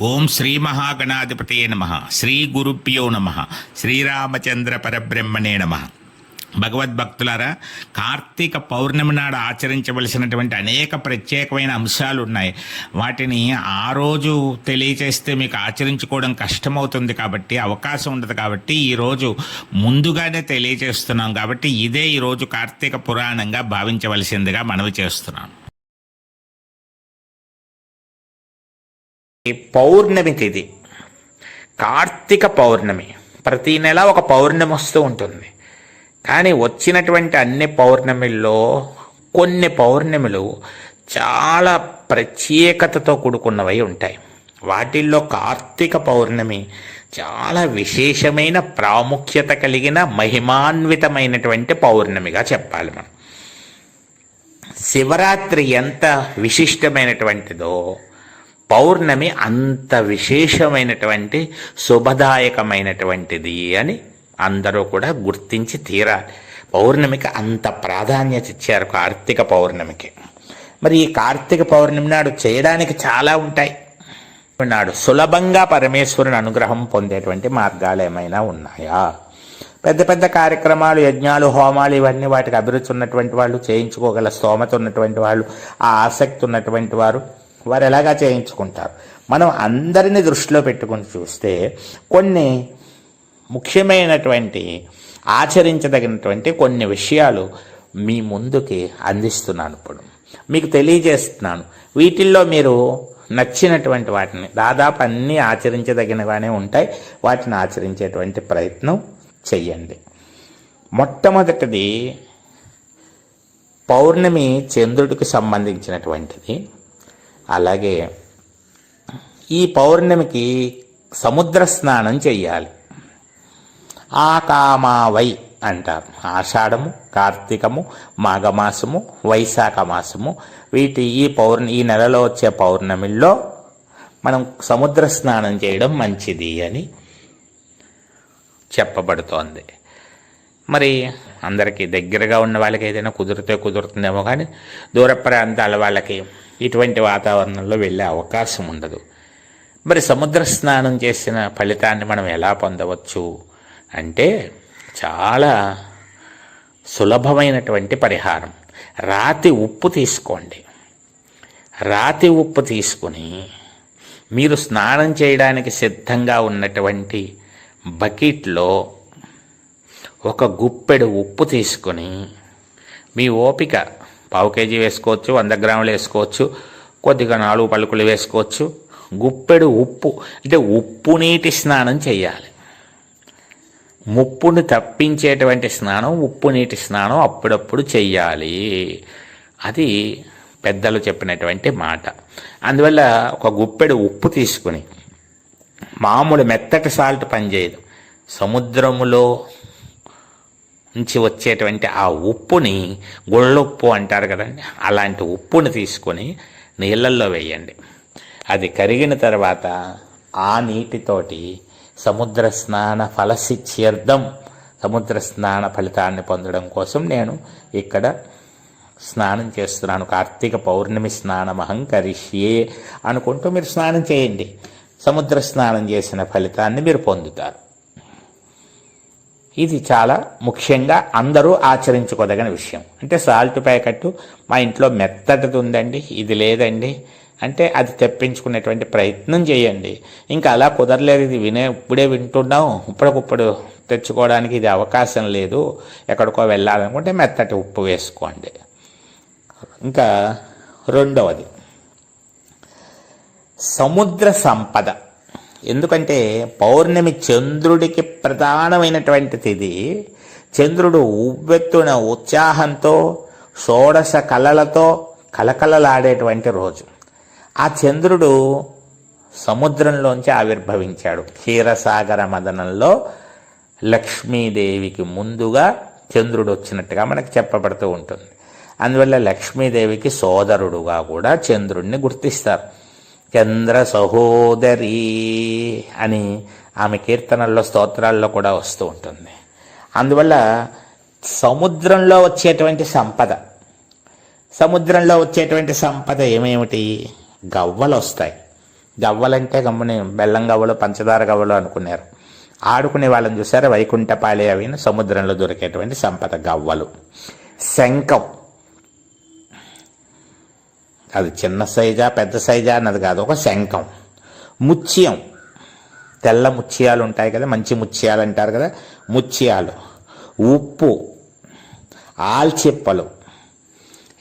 ఓం శ్రీ మహాగణాధిపతే నమ. శ్రీ గురుభ్యో నమ. శ్రీరామచంద్ర పరబ్రహ్మణే నమ. భగవద్భక్తులారా కార్తీక పౌర్ణమి నాడు ఆచరించవలసినటువంటి అనేక ప్రత్యేకమైన అంశాలు ఉన్నాయి. వాటిని ఆ రోజు తెలియచేస్తే మీకు ఆచరించుకోవడం కష్టమవుతుంది కాబట్టి అవకాశం ఉండదు కాబట్టి ఈరోజు ముందుగానే తెలియచేస్తున్నాం కాబట్టి ఇదే ఈరోజు కార్తీక పురాణంగా భావించవలసిందిగా మనవి చేస్తున్నాను. పౌర్ణమి తిది. కార్తీక పౌర్ణమి. ప్రతి నెల ఒక పౌర్ణమి వస్తూ ఉంటుంది. కానీ వచ్చినటువంటి అన్ని పౌర్ణమిల్లో కొన్ని పౌర్ణమిలు చాలా ప్రత్యేకతతో కూడుకున్నవై ఉంటాయి. వాటిల్లో కార్తీక పౌర్ణమి చాలా విశేషమైన ప్రాముఖ్యత కలిగిన మహిమాన్వితమైనటువంటి పౌర్ణమిగా చెప్పాలి మనం. శివరాత్రి ఎంత విశిష్టమైనటువంటిదో పౌర్ణమి అంత విశేషమైనటువంటి శుభదాయకమైనటువంటిది అని అందరూ కూడా గుర్తించి తీరాలి. పౌర్ణమికి అంత ప్రాధాన్యత ఇచ్చారు కార్తీక పౌర్ణమికి. మరి ఈ కార్తీక పౌర్ణమి నాడు చేయడానికి చాలా ఉంటాయి. నాడు సులభంగా పరమేశ్వరుని అనుగ్రహం పొందేటువంటి మార్గాలు ఏమైనా ఉన్నాయా? పెద్ద పెద్ద కార్యక్రమాలు యజ్ఞాలు హోమాలు ఇవన్నీ వాటికి అభిరుచి ఉన్నటువంటి వాళ్ళు చేయించుకోగల స్తోమత ఉన్నటువంటి వాళ్ళు ఆ ఆసక్తి ఉన్నటువంటి వారు వారు ఎలాగా చేయించుకుంటారు? మనం అందరినీ దృష్టిలో పెట్టుకుని చూస్తే కొన్ని ముఖ్యమైనటువంటి ఆచరించదగినటువంటి కొన్ని విషయాలు మీ ముందుకి అందిస్తున్నాను ఇప్పుడు. మీకు తెలియజేస్తున్నాను. వీటిల్లో మీరు నచ్చినటువంటి వాటిని దాదాపు అన్నీ ఆచరించదగినగానే ఉంటాయి. వాటిని ఆచరించేటువంటి ప్రయత్నం చెయ్యండి. మొట్టమొదటిది పౌర్ణమి చంద్రుడికి సంబంధించినటువంటిది. అలాగే ఈ పౌర్ణమికి సముద్ర స్నానం చెయ్యాలి. ఆకామావై అంటారు. ఆషాఢము కార్తీకము మాఘమాసము వైశాఖ మాసము వీటి ఈ పౌర్ణ ఈ నెలలో వచ్చే పౌర్ణమిల్లో మనం సముద్ర స్నానం చేయడం మంచిది అని చెప్పబడుతోంది. మరి అందరికీ దగ్గరగా ఉన్న వాళ్ళకి ఏదైనా కుదిరితే కుదురుతుందేమో కానీ దూర ప్రాంతాల వాళ్ళకి ఇటువంటి వాతావరణంలో వెళ్ళే అవకాశం ఉండదు. మరి సముద్ర స్నానం చేసిన ఫలితాన్ని మనం ఎలా పొందవచ్చు? అంటే చాలా సులభమైనటువంటి పరిహారం. రాతి ఉప్పు తీసుకోండి. రాతి ఉప్పు తీసుకుని మీరు స్నానం చేయడానికి సిద్ధంగా ఉన్నటువంటి బకెట్లో ఒక గుప్పెడు ఉప్పు తీసుకొని మీ ఓపిక పావు కేజీ వేసుకోవచ్చు వంద గ్రాములు వేసుకోవచ్చు కొద్దిగా నాలుగు పలుకులు వేసుకోవచ్చు. గుప్పెడు ఉప్పు అంటే ఉప్పు నీటి స్నానం చేయాలి ముప్పును తప్పించేటువంటి స్నానం ఉప్పు నీటి స్నానం అప్పుడప్పుడు చెయ్యాలి. అది పెద్దలు చెప్పినటువంటి మాట. అందువల్ల ఒక గుప్పెడు ఉప్పు తీసుకుని మామూలు మెత్తటి సాల్ట్ పనిచేయదు. సముద్రములో నుంచి వచ్చేటువంటి ఆ ఉప్పుని గుళ్ళుప్పు అంటారు కదండి అలాంటి ఉప్పుని తీసుకొని నీళ్ళల్లో వేయండి. అది కరిగిన తర్వాత ఆ నీటితోటి సముద్ర స్నాన ఫలసిత్యర్థం సముద్ర స్నాన ఫలితాన్ని పొందడం కోసం నేను ఇక్కడ స్నానం చేస్తున్నాను. కార్తీక పౌర్ణమి స్నానమహం కరిష్యే అనుకుంటూ మీరు స్నానం చేయండి. సముద్ర స్నానం చేసిన ఫలితాన్ని మీరు పొందుతారు. ఇది చాలా ముఖ్యంగా అందరూ ఆచరించుకోదగిన విషయం. అంటే సాల్ట్ ప్యాకెట్ మా ఇంట్లో మెత్తటిది ఉందండి ఇది లేదండి. అంటే అది తెప్పించుకునేటువంటి ప్రయత్నం చేయండి. ఇంకా అలా కుదరలేదు ఇది వినే ఇప్పుడే వింటున్నాం. ఇప్పటికిప్పుడు తెచ్చుకోవడానికి ఇది అవకాశం లేదు. ఎక్కడికో వెళ్ళాలనుకుంటే మెత్తటి ఉప్పు వేసుకోండి. ఇంకా రెండవది సముద్ర సంపద. ఎందుకంటే పౌర్ణమి చంద్రుడికి ప్రధానమైనటువంటి తిథి. చంద్రుడు ఉవ్వెత్తున ఉత్సాహంతో షోడశ కళలతో కలకలలాడేటువంటి రోజు. ఆ చంద్రుడు సముద్రంలోంచి ఆవిర్భవించాడు. క్షీరసాగర మదనంలో లక్ష్మీదేవికి ముందుగా చంద్రుడు వచ్చినట్టుగా మనకు చెప్పబడుతూ ఉంటుంది. అందువల్ల లక్ష్మీదేవికి సోదరుడుగా కూడా చంద్రుడిని గుర్తిస్తారు. చంద్ర సహోదరి అని ఆమె కీర్తనల్లో స్తోత్రాల్లో కూడా వస్తూ ఉంటుంది. అందువల్ల సముద్రంలో వచ్చేటువంటి సంపద సముద్రంలో వచ్చేటువంటి సంపద ఏమేమిటి? గవ్వలు వస్తాయి గవ్వలంటే గమ్ముని బెల్లం గవ్వలు పంచదార గవ్వలు అనుకున్నారు. ఆడుకునే వాళ్ళని చూసారా? వైకుంఠపాళి అవి సముద్రంలో దొరికేటువంటి సంపద గవ్వలు. శంఖం. అది చిన్న సైజా పెద్ద సైజా అన్నది కాదు. ఒక శంఖం. ముత్యం. తెల్ల ముత్యాలు ఉంటాయి కదా మంచి ముత్యాలు అంటారు కదా ముత్యాలు. ఉప్పు. ఆల్చిప్పలు.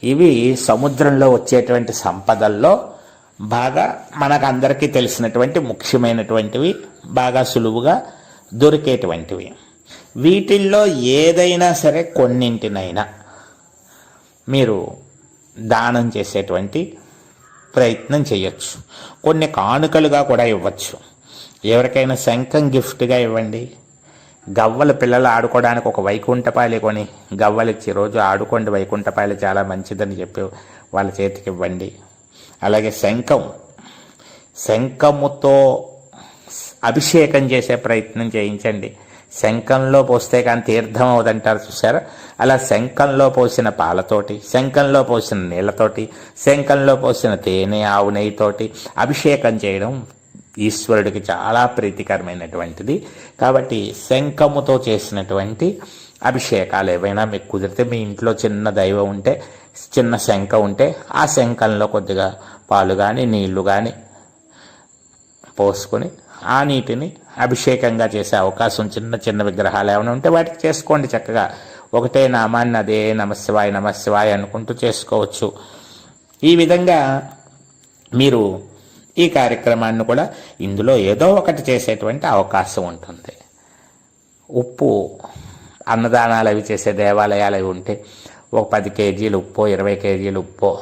ఇవి సముద్రంలో వచ్చేటువంటి సంపదల్లో బాగా మనకు అందరికీ తెలిసినటువంటి ముఖ్యమైనటువంటివి బాగా సులువుగా దొరికేటువంటివి. వీటిల్లో ఏదైనా సరే కొన్నింటినైనా మీరు దానం చేసేటువంటి ప్రయత్నం చేయొచ్చు. కొన్ని కానుకలుగా కూడా ఇవ్వచ్చు. ఎవరికైనా శంఖం గిఫ్ట్గా ఇవ్వండి. గవ్వల పిల్లలు ఆడుకోవడానికి ఒక వైకుంఠపాలి కొని గవ్వలు ఇచ్చి రోజు ఆడుకోండి వైకుంఠపాలి చాలా మంచిదని చెప్పి వాళ్ళ చేతికి ఇవ్వండి. అలాగే శంఖం. శంఖముతో అభిషేకం చేసే ప్రయత్నం చేయించండి. శంఖంలో పోస్తే కానీ తీర్థం అవదంటారు చూసారా అలా శంఖంలో పోసిన పాలతోటి శంఖంలో పోసిన నీళ్ళతోటి శంఖంలో పోసిన తేనె ఆవు నెయ్యితోటి అభిషేకం చేయడం ఈశ్వరుడికి చాలా ప్రీతికరమైనటువంటిది. కాబట్టి శంఖముతో చేసినటువంటి అభిషేకాలు ఏవైనా మీకు కుదిరితే మీ ఇంట్లో చిన్న దైవం ఉంటే చిన్న శంఖ ఉంటే ఆ శంఖంలో కొద్దిగా పాలు కానీ నీళ్ళు కానీ పోసుకొని ఆ నీటిని అభిషేకంగా చేసే అవకాశం చిన్న చిన్న విగ్రహాలు ఏమైనా ఉంటే వాటికి చేసుకోండి చక్కగా. ఒకటే నామాన్ని అదే నమశివాయ నమశివాయ అనుకుంటూ చేసుకోవచ్చు. ఈ విధంగా మీరు ఈ కార్యక్రమాన్ని కూడా ఇందులో ఏదో ఒకటి చేసేటువంటి అవకాశం ఉంటుంది. ఉప్పు అన్నదానాలు అవి చేసే దేవాలయాలు అవి ఉంటే ఒక పది కేజీలు ఉప్పు ఇరవై కేజీలు ఉప్పు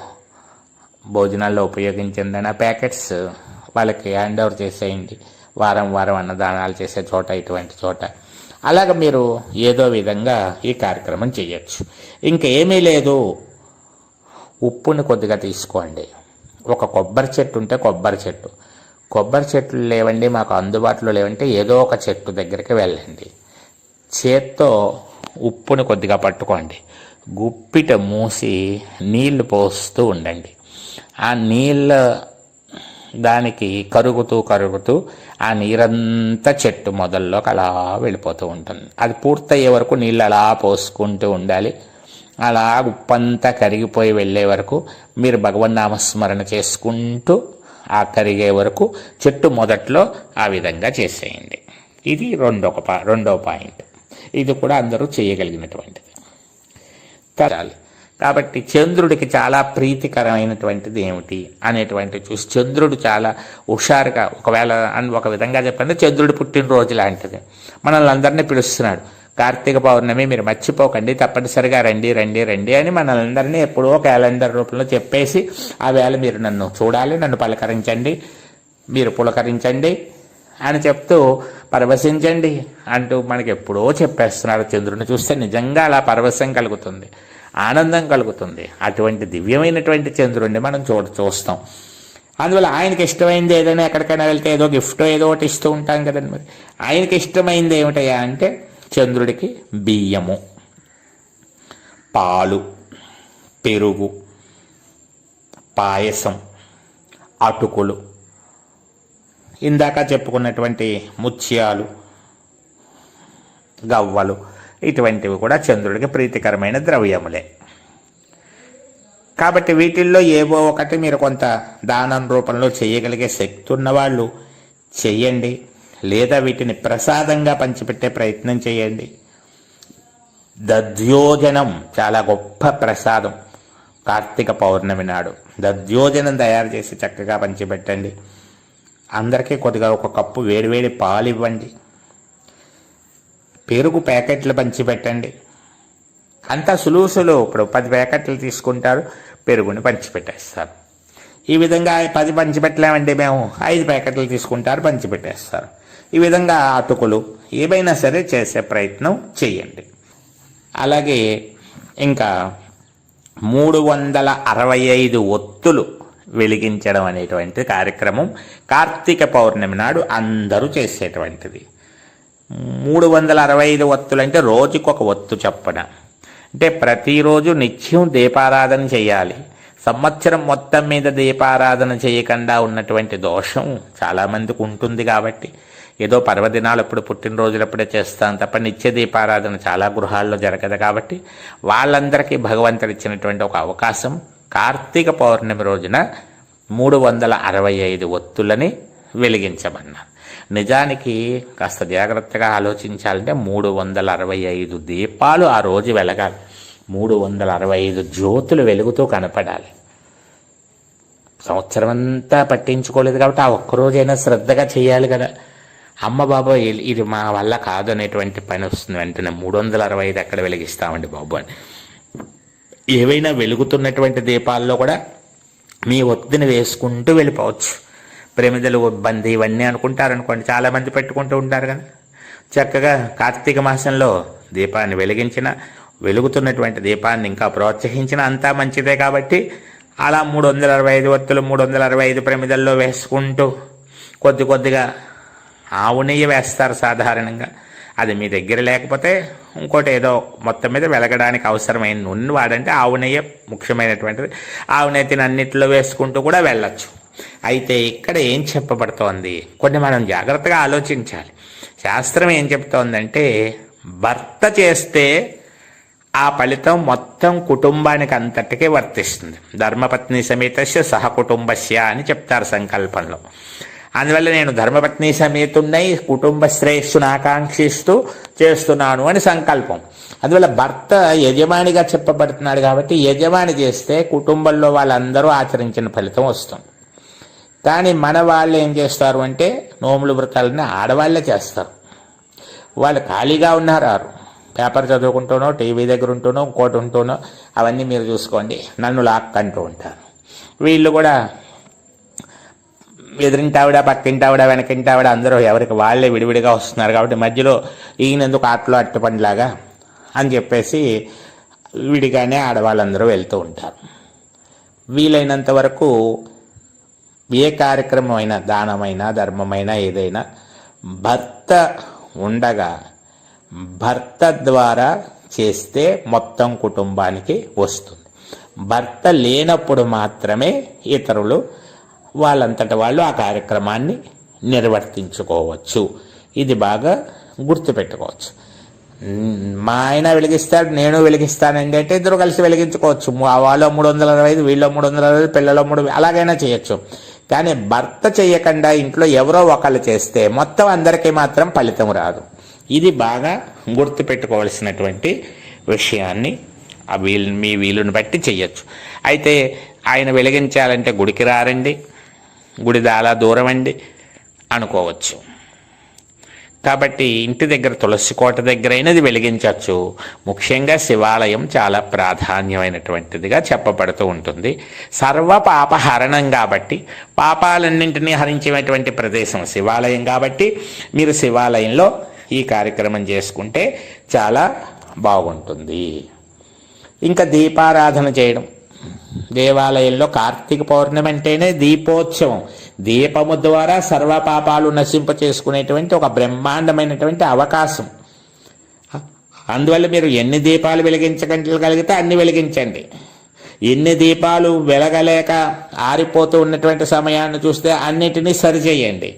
భోజనాల్లో ఉపయోగించిందని ఆ ప్యాకెట్స్ వాళ్ళకి హ్యాండ్ ఓవర్ చేసేయండి. వారం వారం అన్నదానాలు చేసే చోట ఇటువంటి చోట. అలాగ మీరు ఏదో విధంగా ఈ కార్యక్రమం చేయొచ్చు. ఇంకేమీ లేదు. ఉప్పుని కొద్దిగా తీసుకోండి. ఒక కొబ్బరి చెట్టు ఉంటే కొబ్బరి చెట్టు. కొబ్బరి చెట్లు లేవండి మాకు అందుబాటులో లేవంటే ఏదో ఒక చెట్టు దగ్గరికి వెళ్ళండి. చేత్తో ఉప్పుని కొద్దిగా పట్టుకోండి. గుప్పిట మూసి నీళ్ళు పోస్తూ ఉండండి. ఆ నీళ్ళ దానికి కరుగుతూ కరుగుతూ ఆ నీరంతా చెట్టు మొదల్లోకి అలా వెళ్ళిపోతూ ఉంటుంది. అది పూర్తయ్యే వరకు నీళ్ళు అలా పోసుకుంటూ ఉండాలి. అలా ఉప్పంతా కరిగిపోయి వెళ్ళే వరకు మీరు భగవన్నామస్మరణ చేసుకుంటూ ఆ కరిగే వరకు చెట్టు మొదట్లో ఆ విధంగా చేసేయండి. ఇది రెండో పా రెండో పాయింట్. ఇది కూడా అందరూ చేయగలిగినటువంటిది. తరాలి కాబట్టి చంద్రుడికి చాలా ప్రీతికరమైనటువంటిది ఏమిటి అనేటువంటి చూసి చంద్రుడు చాలా హుషారుగా ఒకవేళ అని ఒక విధంగా చెప్పండి చంద్రుడు పుట్టినరోజు లాంటిది. మనల్ని అందరినీ పిలుస్తున్నాడు. కార్తీక పౌర్ణమి మీరు మర్చిపోకండి తప్పనిసరిగా రండి రండి రండి అని మనల్ని ఎప్పుడో క్యాలెండర్ రూపంలో చెప్పేసి ఆ వేళ మీరు నన్ను చూడాలి నన్ను పలకరించండి మీరు పులకరించండి అని చెప్తూ పరవశించండి అంటూ మనకి ఎప్పుడో చెప్పేస్తున్నారు చంద్రుని చూస్తే నిజంగా అలా పరవశం కలుగుతుంది. ఆనందం కలుగుతుంది. అటువంటి దివ్యమైనటువంటి చంద్రుడిని మనం చూడ చూస్తాం. అందువల్ల ఆయనకి ఇష్టమైంది ఏదైనా ఎక్కడికైనా వెళ్తే ఏదో గిఫ్ట్ ఏదో ఒకటి ఇస్తూ ఉంటాం కదండి మరి. ఆయనకి ఇష్టమైంది ఏమిటయ్యా అంటే చంద్రుడికి బియ్యము పాలు పెరుగు పాయసం అటుకులు ఇందాక చెప్పుకున్నటువంటి ముత్యాలు గవ్వలు ఇటువంటివి కూడా చంద్రుడికి ప్రీతికరమైన ద్రవ్యములే. కాబట్టి వీటిల్లో ఏవో ఒకటి మీరు కొంత దానం రూపంలో చేయగలిగే శక్తి ఉన్నవాళ్ళు చెయ్యండి. లేదా వీటిని ప్రసాదంగా పంచిపెట్టే ప్రయత్నం చేయండి. దద్యోజనం చాలా గొప్ప ప్రసాదం కార్తీక పౌర్ణమి నాడు. దద్యోజనం తయారు చేసి చక్కగా పంచిపెట్టండి. అందరికీ కొద్దిగా ఒక కప్పు వేడివేడి పాలు ఇవ్వండి పెరుగు ప్యాకెట్లు పంచిపెట్టండి. అంతా సులువు సులువు ఇప్పుడు పది ప్యాకెట్లు తీసుకుంటారు పెరుగుని పంచిపెట్టేస్తారు. ఈ విధంగా పది పంచిపెట్టలేమండి మేము. ఐదు ప్యాకెట్లు తీసుకుంటారు పంచిపెట్టేస్తారు. ఈ విధంగా అటుకులు ఏవైనా సరే చేసే ప్రయత్నం చేయండి. అలాగే ఇంకా మూడు వందల అరవై ఐదు ఒత్తులు వెలిగించడం అనేటువంటి కార్యక్రమం కార్తీక పౌర్ణమి నాడు అందరూ చేసేటువంటిది. మూడు వందల అరవై ఐదు ఒత్తులు అంటే రోజుకొక ఒత్తు చొప్పున. అంటే ప్రతిరోజు నిత్యం దీపారాధన చేయాలి. సంవత్సరం మొత్తం మీద దీపారాధన చేయకుండా ఉన్నటువంటి దోషం చాలామందికి ఉంటుంది కాబట్టి ఏదో పర్వదినాలు అప్పుడు పుట్టినరోజులప్పుడే చేస్తాం తప్ప నిత్య దీపారాధన చాలా గృహాల్లో జరగదు కాబట్టి వాళ్ళందరికీ భగవంతుడు ఇచ్చినటువంటి ఒక అవకాశం. కార్తీక పౌర్ణమి రోజున మూడు వందల అరవై ఐదు ఒత్తులని వెలిగించమన్నారు. నిజానికి కాస్త జాగ్రత్తగా ఆలోచించాలంటే మూడు వందల అరవై ఐదు దీపాలు ఆ రోజు వెలగాలి. మూడు వందల అరవై ఐదు జ్యోతులు వెలుగుతూ కనపడాలి. సంవత్సరం అంతా పట్టించుకోలేదు కాబట్టి ఆ ఒక్కరోజైనా శ్రద్ధగా చేయాలి కదా. అమ్మ బాబా ఇది మా వల్ల కాదు అనేటువంటి పని వస్తుంది వెంటనే. మూడు వందల అరవై ఐదు ఎక్కడ వెలిగిస్తామండి బాబు అని. ఏవైనా వెలుగుతున్నటువంటి దీపాల్లో కూడా మీ ఒత్తిని వేసుకుంటూ వెళ్ళిపోవచ్చు. ప్రమిదలు బంది ఇవన్నీ అనుకుంటారు అనుకోండి చాలామంది పెట్టుకుంటూ ఉంటారు కదా. చక్కగా కార్తీక మాసంలో దీపాన్ని వెలిగించిన వెలుగుతున్నటువంటి దీపాన్ని ఇంకా ప్రోత్సహించిన అంతా మంచిదే కాబట్టి అలా మూడు వందల అరవై ఐదు ఒత్తులు మూడు వందల అరవై ఐదు ప్రమిదల్లో వేసుకుంటూ కొద్ది కొద్దిగా ఆవు నెయ్యి వేస్తారు సాధారణంగా. అది మీ దగ్గర లేకపోతే ఇంకోటి ఏదో మొత్తం మీద వెలగడానికి అవసరమైన నూనె వాడంటే ఆవు నెయ్యి ముఖ్యమైనటువంటిది. ఆవు నెయ్యిని అన్నింటిలో వేసుకుంటూ కూడా వెళ్ళచ్చు. అయితే ఇక్కడ ఏం చెప్పబడుతోంది? కొన్ని మనం జాగ్రత్తగా ఆలోచించాలి. శాస్త్రం ఏం చెప్తోందంటే భర్త చేస్తే ఆ ఫలితం మొత్తం కుటుంబానికి అంతటికే వర్తిస్తుంది. ధర్మపత్ని సమేతస్య సహకుటుంబస్య అని చెప్తారు సంకల్పంలో. అందువల్ల నేను ధర్మపత్ని సమేతున్నై కుటుంబ శ్రేయస్సును ఆకాంక్షిస్తూ చేస్తున్నాను అని సంకల్పం. అందువల్ల భర్త యజమానిగా చెప్పబడుతున్నాడు కాబట్టి యజమాని చేస్తే కుటుంబంలో వాళ్ళందరూ ఆచరించిన ఫలితం వస్తుంది. కానీ మన వాళ్ళు ఏం చేస్తారు అంటే నోములు వ్రతాలని ఆడవాళ్ళే చేస్తారు. వాళ్ళు ఖాళీగా ఉన్నారు ఆరు. పేపర్ చదువుకుంటూనో టీవీ దగ్గర ఉంటూనో ఇంకోటి ఉంటూనో అవన్నీ మీరు చూసుకోండి. నన్ను లాక్కంటూ ఉంటారు. వీళ్ళు కూడా ఎదురింటావిడ పక్కింటావిడ వెనకింటావిడ అందరూ ఎవరికి వాళ్ళే విడివిడిగా వస్తున్నారు కాబట్టి మధ్యలో ఈయనెందుకు ఆటలో అట్టుపండిలాగా అని చెప్పేసి విడిగానే ఆడవాళ్ళందరూ వెళ్తూ ఉంటారు. వీలైనంత వరకు ఏ కార్యక్రమం అయినా దానమైనా ధర్మమైనా ఏదైనా భర్త ఉండగా భర్త ద్వారా చేస్తే మొత్తం కుటుంబానికి వస్తుంది. భర్త లేనప్పుడు మాత్రమే ఇతరులు వాళ్ళంతట వాళ్ళు ఆ కార్యక్రమాన్ని నిర్వర్తించుకోవచ్చు. ఇది బాగా గుర్తుపెట్టుకోవచ్చు. మా ఆయన వెలిగిస్తాడు నేను వెలిగిస్తానండి అంటే ఇద్దరు కలిసి వెలిగించుకోవచ్చు. ము- వాళ్ళో మూడు వందల అరవై ఐదు వీళ్ళో మూడు వందల అరవై ఐదు పిల్లలో మూడు అలాగైనా చేయొచ్చు. కానీ భర్త చేయకుండా ఇంట్లో ఎవరో ఒకళ్ళు చేస్తే మొత్తం అందరికీ మాత్రం ఫలితం రాదు. ఇది బాగా గుర్తుపెట్టుకోవాల్సినటువంటి విషయాన్ని ఆ వీలు మీ వీలుని బట్టి చెయ్యొచ్చు. అయితే ఆయన వెలిగించాలంటే గుడికి రారండి గుడి చాలా దూరం అండి అనుకోవచ్చు. కాబట్టి ఇంటి దగ్గర తులసి కోట దగ్గర అయినది వెలిగించవచ్చు ముఖ్యంగా శివాలయం చాలా ప్రాధాన్యమైనటువంటిదిగా చెప్పబడుతూ ఉంటుంది. సర్వ పాపహరణం కాబట్టి పాపాలన్నింటినీ హరించేటువంటి ప్రదేశం శివాలయం కాబట్టి మీరు శివాలయంలో ఈ కార్యక్రమం చేసుకుంటే చాలా బాగుంటుంది. ఇంకా దీపారాధన చేయడం. దేవాలయంలో కార్తీక పౌర్ణమి అంటేనే దీపోత్సవం. దీపము ద్వారా సర్వ పాపాలు నశింప చేసుకునేటువంటి ఒక బ్రహ్మాండమైనటువంటి అవకాశం. అందువల్ల మీరు ఎన్ని దీపాలు వెలిగించగలిగితే అన్ని వెలిగించండి. ఎన్ని దీపాలు వెలగలేక ఆరిపోతూ ఉన్నటువంటి సమయాన్ని చూస్తే అన్నిటినీ సరిచేయండి.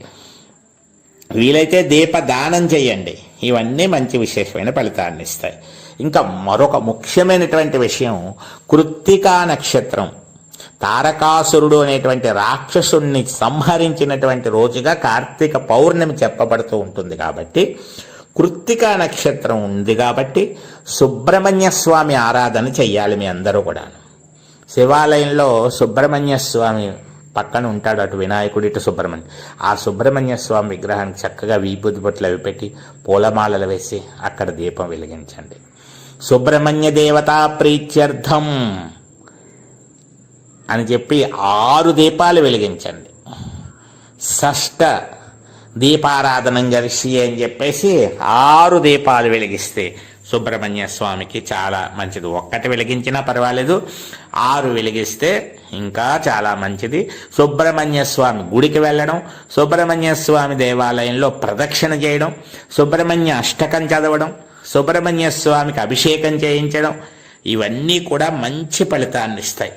వీలైతే దీప దానం చేయండి. ఇవన్నీ మంచి విశేషమైన ఫలితాన్ని ఇస్తాయి. ఇంకా మరొక ముఖ్యమైనటువంటి విషయం కృత్తికా నక్షత్రం. తారకాసురుడు అనేటువంటి రాక్షసుణ్ణి సంహరించినటువంటి రోజుగా కార్తీక పౌర్ణమి చెప్పబడుతూ ఉంటుంది కాబట్టి కృత్తికా నక్షత్రం ఉంది కాబట్టి సుబ్రహ్మణ్య స్వామి ఆరాధన చెయ్యాలి మీ అందరూ కూడా శివాలయంలో సుబ్రహ్మణ్య స్వామి పక్కన ఉంటాడు అటు వినాయకుడు ఇటు సుబ్రహ్మణ్యం. ఆ సుబ్రహ్మణ్య స్వామి విగ్రహానికి చక్కగా విభూతి బొట్లు అవి పెట్టి పూలమాలలు వేసి అక్కడ దీపం వెలిగించండి. సుబ్రహ్మణ్య దేవతా ప్రీత్యర్థం అని చెప్పి ఆరు దీపాలు వెలిగించండి. షష్ట దీపారాధనం గరిషి అని చెప్పేసి ఆరు దీపాలు వెలిగిస్తే సుబ్రహ్మణ్య స్వామికి చాలా మంచిది. ఒక్కటి వెలిగించినా పర్వాలేదు ఆరు వెలిగిస్తే ఇంకా చాలా మంచిది. సుబ్రహ్మణ్య స్వామి గుడికి వెళ్ళడం సుబ్రహ్మణ్య స్వామి దేవాలయంలో ప్రదక్షిణ చేయడం సుబ్రహ్మణ్య అష్టకం చదవడం సుబ్రహ్మణ్య స్వామికి అభిషేకం చేయించడం ఇవన్నీ కూడా మంచి ఫలితాన్ని ఇస్తాయి.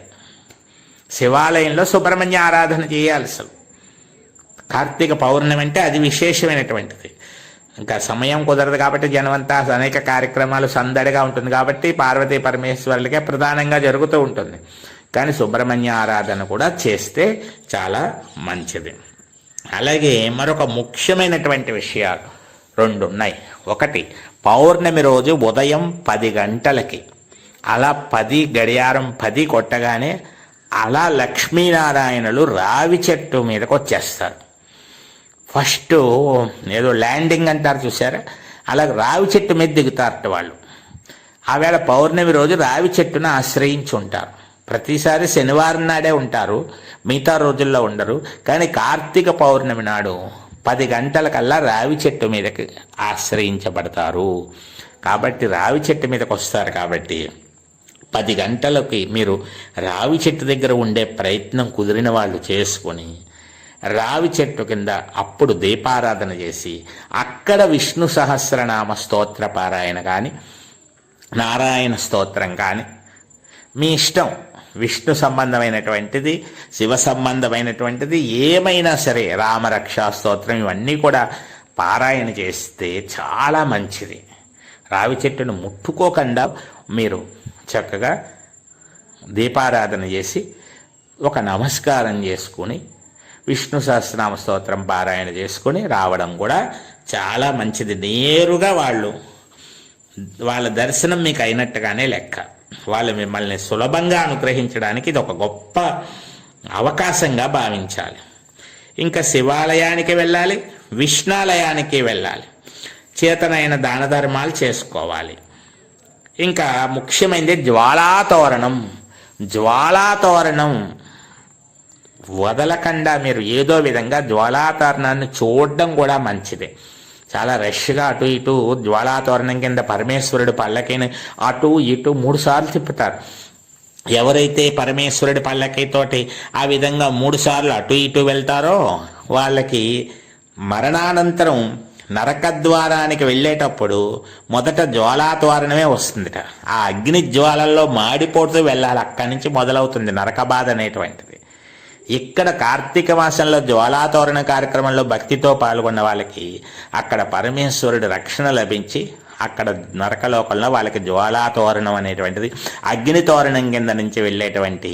శివాలయంలో సుబ్రహ్మణ్య ఆరాధన చేయాలి అసలు. కార్తీక పౌర్ణమి అంటే అది విశేషమైనటువంటిది. ఇంకా సమయం కుదరదు కాబట్టి జనమంతా అనేక కార్యక్రమాలు సందడిగా ఉంటుంది కాబట్టి పార్వతీ పరమేశ్వరులకే ప్రధానంగా జరుగుతూ ఉంటుంది. కానీ సుబ్రహ్మణ్య ఆరాధన కూడా చేస్తే చాలా మంచిది. అలాగే మరొక ముఖ్యమైనటువంటి విషయాలు రెండు ఉన్నాయి ఒకటి పౌర్ణమి రోజు ఉదయం పది గంటలకి. అలా పది గడియారం పది కొట్టగానే అలా లక్ష్మీనారాయణులు రావి చెట్టు మీదకి వచ్చేస్తారు ఫస్ట్ ఏదో ల్యాండింగ్ అంటారు చూసారా అలా రావి చెట్టు మీద దిగుతారట వాళ్ళు. ఆవేళ పౌర్ణమి రోజు రావి చెట్టును ఆశ్రయించి ఉంటారు ప్రతిసారి శనివారం నాడే ఉంటారు. మిగతా రోజుల్లో ఉండరు. కానీ కార్తీక పౌర్ణమి నాడు పది గంటలకల్లా రావి చెట్టు మీదకి ఆశ్రయించబడతారు. కాబట్టి రావి చెట్టు మీదకి వస్తారు కాబట్టి పది గంటలకి మీరు రావి చెట్టు దగ్గర ఉండే ప్రయత్నం కుదిరిన వాళ్ళు చేసుకొని రావి చెట్టు కింద అప్పుడు దీపారాధన చేసి అక్కడ విష్ణు సహస్రనామ స్తోత్ర పారాయణ కానీ నారాయణ స్తోత్రం కానీ మీ ఇష్టం. విష్ణు సంబంధమైనటువంటిది శివ సంబంధమైనటువంటిది ఏమైనా సరే రామరక్షా స్తోత్రం ఇవన్నీ కూడా పారాయణ చేస్తే చాలా మంచిది. రావి చెట్టును ముట్టుకోకుండా మీరు చక్కగా దీపారాధన చేసి ఒక నమస్కారం చేసుకుని విష్ణు సహస్రనామ స్తోత్రం పారాయణ చేసుకుని రావడం కూడా చాలా మంచిది. నేరుగా వాళ్ళు వాళ్ళ దర్శనం మీకు అయినట్టుగానే లెక్క. వాళ్ళు మిమ్మల్ని సులభంగా అనుగ్రహించడానికి ఇది ఒక గొప్ప అవకాశంగా భావించాలి. ఇంకా శివాలయానికి వెళ్ళాలి విష్ణాలయానికి వెళ్ళాలి. చేతనైన దాన ధర్మాలు చేసుకోవాలి. ఇంకా ముఖ్యమైనది జ్వాలాతోరణం. జ్వాలాతోరణం వదలకుండా మీరు ఏదో విధంగా జ్వాలాతోరణాన్ని చూడడం కూడా మంచిదే. చాలా రష్గా అటు ఇటు జ్వాలాతోరణం కింద పరమేశ్వరుడు పల్లకిని అటు ఇటు మూడు సార్లు తిప్పుతారు. ఎవరైతే పరమేశ్వరుడి పల్లకైతోటి ఆ విధంగా మూడుసార్లు అటు ఇటు వెళ్తారో వాళ్ళకి మరణానంతరం నరకద్వారానికి వెళ్ళేటప్పుడు మొదట జ్వాలాద్వారణమే వస్తుందిట. ఆ అగ్ని జ్వాలల్లో మాడిపోతూ వెళ్ళాలి. అక్కడి నుంచి మొదలవుతుంది నరక బాధ అనేటువంటిది. ఇక్కడ కార్తీక మాసంలో జ్వాలాతోరణ కార్యక్రమంలో భక్తితో పాల్గొన్న వాళ్ళకి అక్కడ పరమేశ్వరుడి రక్షణ లభించి అక్కడ నరకలోకంలో వాళ్ళకి జ్వాలాతోరణం అనేటువంటిది అగ్ని తోరణం కింద నుంచి వెళ్ళేటువంటి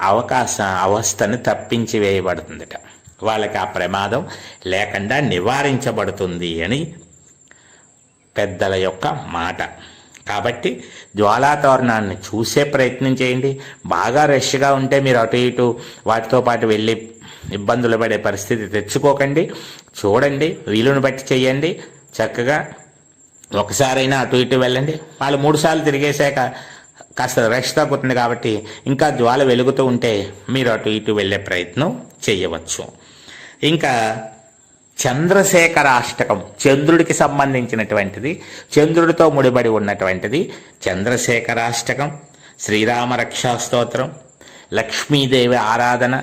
అవకాశ అవస్థను తప్పించి వేయబడుతుందట. వాళ్ళకి ఆ ప్రమాదం లేకుండా నివారించబడుతుంది అని పెద్దల యొక్క మాట. కాబట్టి జ్వాలాతోరణాన్ని చూసే ప్రయత్నం చేయండి. బాగా రష్గా ఉంటే మీరు అటు ఇటు వాటితో పాటు వెళ్ళి ఇబ్బందులు పడే పరిస్థితి తెచ్చుకోకండి. చూడండి వీలుని బట్టి చేయండి. చక్కగా ఒకసారైనా అటు ఇటు వెళ్ళండి. వాళ్ళు మూడుసార్లు తిరిగేశాక కాస్త రష్ తగ్గుతుంది కాబట్టి ఇంకా జ్వాల వెలుగుతూ ఉంటే మీరు అటు ఇటు వెళ్ళే ప్రయత్నం చేయవచ్చు. ఇంకా చంద్రశేఖరాష్టకం చంద్రుడికి సంబంధించినటువంటిది చంద్రుడితో ముడిపడి ఉన్నటువంటిది చంద్రశేఖరాష్టకం శ్రీరామ రక్షా స్తోత్రం లక్ష్మీదేవి ఆరాధన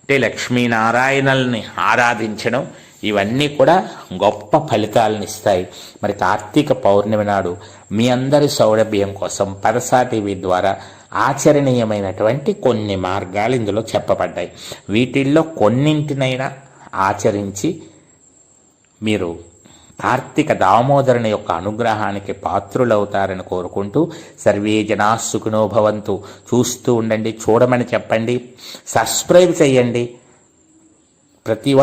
అంటే లక్ష్మీనారాయణల్ని ఆరాధించడం ఇవన్నీ కూడా గొప్ప ఫలితాలను ఇస్తాయి. మరి కార్తీక పౌర్ణమి నాడు మీ అందరి సౌలభ్యం కోసం పరసా టీవీ ద్వారా ఆచరణీయమైనటువంటి కొన్ని మార్గాలు ఇందులో చెప్పబడ్డాయి. వీటిల్లో కొన్నింటినైనా ఆచరించి మీరు కార్తీక దామోదరుని యొక్క అనుగ్రహానికి పాత్రులవుతారని కోరుకుంటూ సర్వే జనా భవంతు. చూస్తూ ఉండండి చూడమని చెప్పండి సబ్స్క్రైబ్ చేయండి. ప్రతి